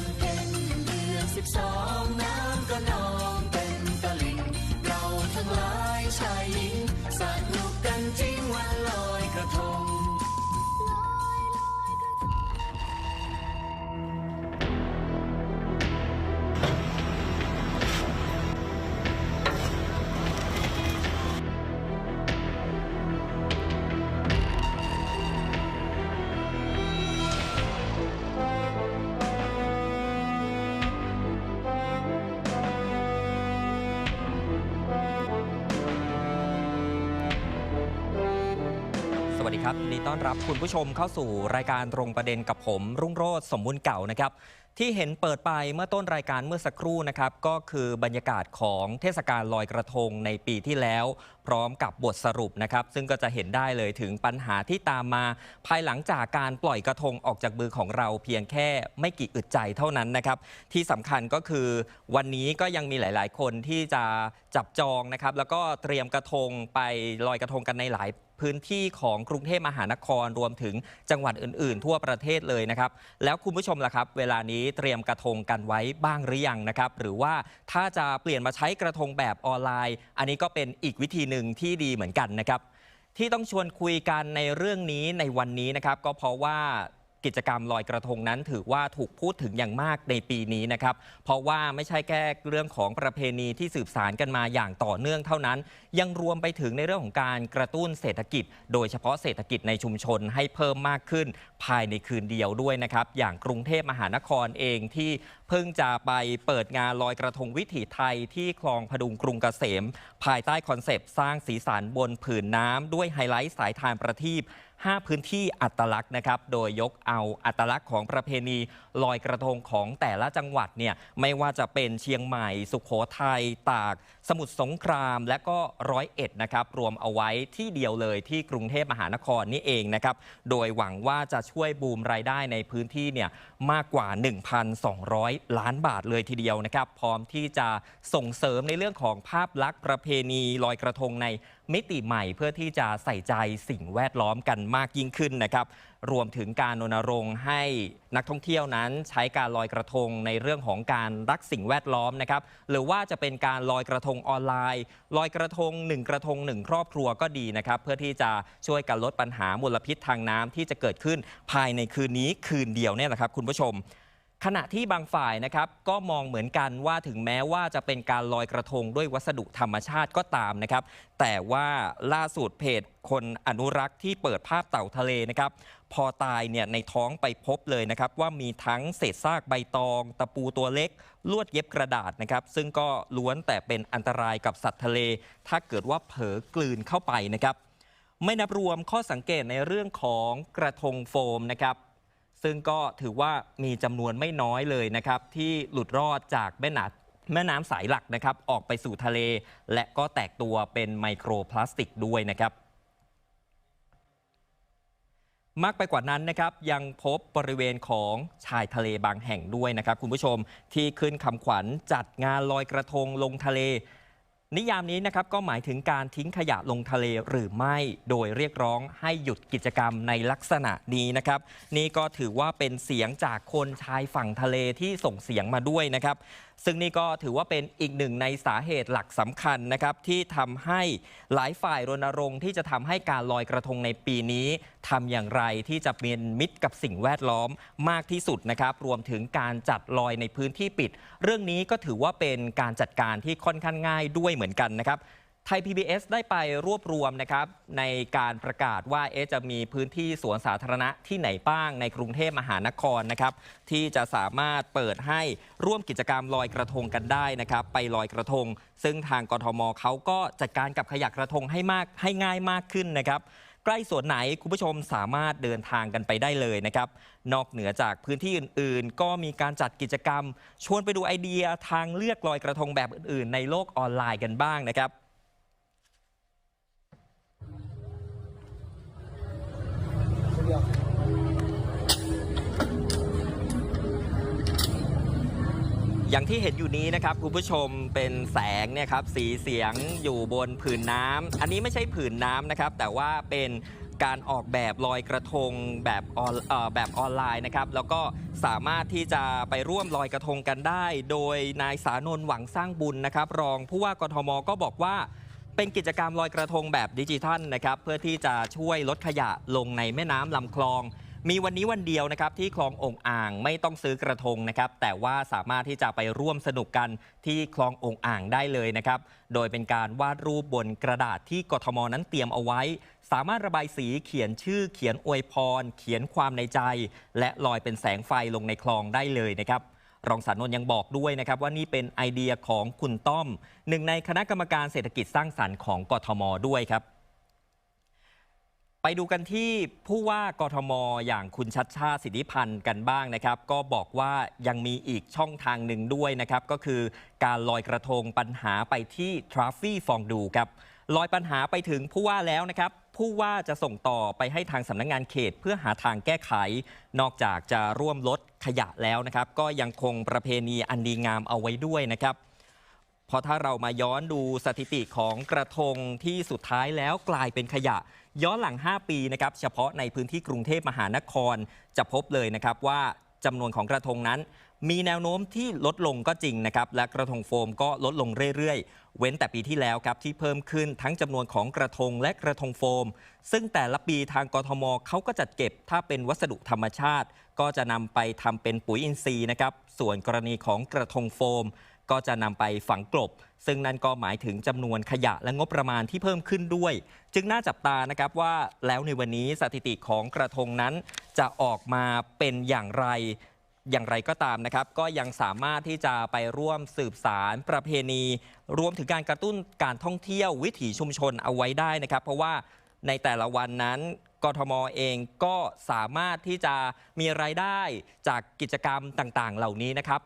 วั สวัสดีครับนดีต้อนรับคุณผู้ชมเข้าสู่รายการตรงประเด็นกับผม รุ่งโรธสมบูรณ์เก่านะครับ ที่เห็นเปิดไปเมื่อต้นรายการเมื่อสักครู่นะครับ ก็คือบรรยากาศของเทศกาลลอยกระทงในปีที่แล้ว ร้อมกับบทสรุปนะครับ ซึ่งก็จะเห็นได้เลยถึงปัญหาที่ตามมา ภายหลังจากการปล่อยกระทงออกจากมือของเราเพียงแค่ไม่กี่อึดใจเท่านั้นนะครับ ที่สำคัญก็คือวันนี้ก็ยังมีหลาย ๆ คนที่จะจับจองนะครับ แล้วก็เตรียมกระทงไปลอยกระทงกันในหลายพื้นที่ของกรุงเทพมหานครรวมถึงจังหวัดอื่น ๆ ทั่วประเทศเลยนะครับ แล้วคุณผู้ชมล่ะครับ เวลานี้เตรียมกระทงกันไว้บ้างหรือยังนะครับ หรือว่าถ้าจะเปลี่ยนมาใช้กระทงแบบออนไลน์ อันนี้ก็เป็นอีกวิธีหนึ่งึ่งที่ดีเหมือนกันนะครับ ที่ต้องชวนคุยกันในเรื่องนี้ในวันนี้นะครับ ก็เพราะว่า กิจกรรมลอยกระทงนั้นถือว่าถูกพูดถึงอย่างมากในปีนี้นะครับ เพราะว่าไม่ใช่แค่เรื่องของประเพณีที่สืบสารกันมาอย่างต่อเนื่องเท่านั้น ยังรวมไปถึงในเรื่องของการกระตุ้นเศรษฐกิจ โดยเฉพาะเศรษฐกิจในชุมชนให้เพิ่มมากขึ้น ภายในคืนเดียวด้วยนะครับ อย่างกรุงเทพมหานครเองที่เพิ่งจะไปเปิดงานลอยกระทงวิถีไทยที่คลองพดุงกรุงเกษม ภายใต้คอนเซปต์สร้างสีสันบนผืนน้ำด้วยไฮไลท์สายทานประทีป 5 พื้นที่อัตลักษณ์นะครับ โดยยกเอาอัตลักษณ์ของประเพณีลอยกระทงของแต่ละจังหวัดเนี่ยไม่ว่าจะเป็นเชียงใหม่ สุขโขทัย ตาก สมุทรสงคราม และก็ร้อยเอ็ดนะครับ รวมเอาไว้ที่เดียวเลยที่กรุงเทพมหานครนี่เองนะครับ โดยหวังว่าจะช่วยบูมรายได้ในพื้นที่เนี่ยมากกว่า 1,200 ล้านบาทเลยทีเดียวนะครับ พร้อมที่จะส่งเสริมในเรื่องของภาพลักษณ์ประเพณีลอยกระทงใน มิติใหม่เพื่อที่จะใส่ใจสิ่งแวดล้อมกันมากยิ่งขึ้นนะครับ รวมถึงการรณรงค์ให้นักท่องเที่ยวนั้นใช้การลอยกระทงในเรื่องของการรักสิ่งแวดล้อมนะครับ หรือว่าจะเป็นการลอยกระทงออนไลน์ ลอยกระทง 1 กระทง 1 ครอบครัวก็ดีนะครับ เพื่อที่จะช่วยกันลดปัญหามลพิษทางน้ำที่จะเกิดขึ้นภายในคืนนี้คืนเดียวเนี่ยนะครับคุณผู้ชม ขณะที่บางฝ่ายนะครับก็มองเหมือนกันว่าถึงแม้ว่าจะเป็นการลอยกระทงด้วยวัสดุธรรมชาติก็ตามนะครับ แต่ว่าล่าสุดเพจคนอนุรักษ์ที่เปิดภาพเต่าทะเลนะครับ พอตายเนี่ยในท้องไปพบเลยนะครับ ว่ามีทั้งเศษซากใบตอง ตะปูตัวเล็ก ลวดเย็บกระดาษนะครับ ซึ่งก็ล้วนแต่เป็นอันตรายกับสัตว์ทะเล ถ้าเกิดว่าเผลอกลืนเข้าไปนะครับ ไม่นับรวมข้อสังเกตในเรื่องของกระทงโฟมนะครับ ซึ่งก็ถือว่ามีจำนวนไม่น้อยเลยนะครับ ที่หลุดรอดจากแม่น้ำแม่น้ำสายหลักนะครับ ออกไปสู่ทะเล และก็แตกตัวเป็นไมโครพลาสติกด้วยนะครับมากไปกว่านั้นนะครับยังพบบริเวณของชายทะเลบางแห่งด้วยนะครับ คุณผู้ชมที่ขึ้นคำขวัญจัดงานลอยกระทงลงทะเล นิยามนี้นะครับก็หมายถึงการทิ้งขยะลงทะเลหรือไม่ โดยเรียกร้องให้หยุดกิจกรรมในลักษณะนี้นะครับ นี่ก็ถือว่าเป็นเสียงจากคนชายฝั่งทะเลที่ส่งเสียงมาด้วยนะครับ ซึ่งนี่ก็ถือว่าเป็นอีกหนึ่งในสาเหตุหลักสำคัญนะครับ ที่ทำให้หลายฝ่ายรณรงค์ที่จะทำให้การลอยกระทงในปีนี้ทำอย่างไรที่จะเป็นมิตรกับสิ่งแวดล้อมมากที่สุดนะครับ รวมถึงการจัดลอยในพื้นที่ปิด เรื่องนี้ก็ถือว่าเป็นการจัดการที่ค่อนข้างง่ายด้วยเหมือนกันนะครับไทย PBS ได้ไปรวบรวมนะครับในการประกาศว่าเอะจะมีพื้นที่สวนสาธารณะที่ไหนบ้างในกรุงเทพมหานครนะครับที่จะสามารถเปิดให้ร่วมกิจกรรมลอยกระทงกันได้นะครับไปลอยกระทง ซึ่งทางกทมเขาก็จัดการกับขยะกระทงให้มากให้ง่ายมากขึ้นนะครับ ใกล้สวนไหนคุณผู้ชมสามารถเดินทางกันไปได้เลยนะครับ นอกเหนือจากพื้นที่อื่น ๆ ก็มีการจัดกิจกรรม ชวนไปดูไอเดียทางเลือกลอยกระทงแบบอื่น ๆ ในโลกออนไลน์กันบ้างนะครับ อย่างที่เห็นอยู่นี้นะครับคุณผู้ชมเป็นแสงเนี่ยครับสีเสียงอยู่บนผืนน้ำอันนี้ไม่ใช่ผืนน้ำนะครับ แต่ว่าเป็นการออกแบบลอยกระทงแบบออนเอแบบออนไลน์นะครับ แล้วก็สามารถที่จะไปร่วมลอยกระทงกันได้ โดยนายสานนท์หวังสร้างบุญนะครับ รองผู้ว่ากทมก็บอกว่าเป็นกิจกรรมลอยกระทงแบบดิจิทัลนะครับ เพื่อที่จะช่วยลดขยะลงในแม่น้ำลำคลอง มีวันนี้วันเดียวนะครับที่คลององอ่างไม่ต้องซื้อกระทงนะครับแต่ว่าสามารถที่จะไปร่วมสนุกกันที่คลององอ่างได้เลยนะครับ โดยเป็นการวาดรูปบนกระดาษที่กทมนั้นเตรียมเอาไว้ สามารถระบายสีเขียนชื่อเขียนอวยพร เขียนความในใจ และลอยเป็นแสงไฟลงในคลองได้เลยนะครับรองสานนยังบอกด้วยนะครับว่านี่เป็นไอเดียของคุณต้อม หนึ่งในคณะกรรมการเศรษฐกิจสร้างสรรค์ของกทมด้วยครับ ไปดูกันที่ผู้ว่ากทม อย่างคุณชัดชาติสิทธิพันธ์กันบ้างนะครับ ก็บอกว่ายังมีอีกช่องทางหนึ่งด้วยนะครับ ก็คือการลอยกระทงปัญหาไปที่ทราฟฟี่ฟองดูครับลอยปัญหาไปถึงผู้ว่าแล้วนะครับ ผู้ว่าจะส่งต่อไปให้ทางสำนักงานเขตเพื่อหาทางแก้ไข นอกจากจะร่วมลดขยะแล้วนะครับ ก็ยังคงประเพณีอันดีงามเอาไว้ด้วยนะครับ เพราะถ้าเรามาย้อนดูสถิติของกระทงที่สุดท้ายแล้วกลายเป็นขยะ ย้อนหลัง 5 ปีนะครับเฉพาะในพื้นที่กรุงเทพมหานคร จะพบเลยนะครับว่าจำนวนของกระทงนั้น มีแนวโน้มที่ลดลงก็จริงนะครับและกระทงโฟมก็ลดลงเรื่อยๆ เว้นแต่ปีที่แล้วครับที่เพิ่มขึ้นทั้งจำนวนของกระทงและกระทงโฟม ซึ่งแต่ละปีทางกทมเขาก็จัดเก็บถ้าเป็นวัสดุธรรมชาติ ก็จะนำไปทำเป็นปุ๋ยอินทรีย์นะครับส่วนกรณีของกระทงโฟม ก็จะนำไปฝังกลบ ซึ่งนั่นก็หมายถึงจำนวนขยะและงบประมาณที่เพิ่มขึ้นด้วย จึงน่าจับตานะครับว่าแล้วในวันนี้สถิติของกระทงนั้น จะออกมาเป็นอย่างไรอย่างไรก็ตามนะครับ ก็ยังสามารถที่จะไปร่วมสืบสารประเพณี รวมถึงการกระตุ้นการท่องเที่ยววิถีชุมชนเอาไว้ได้นะครับ เพราะว่าในแต่ละวันนั้นกทมเองก็สามารถที่จะมีรายได้จากกิจกรรมต่างๆ เหล่านี้นะครับ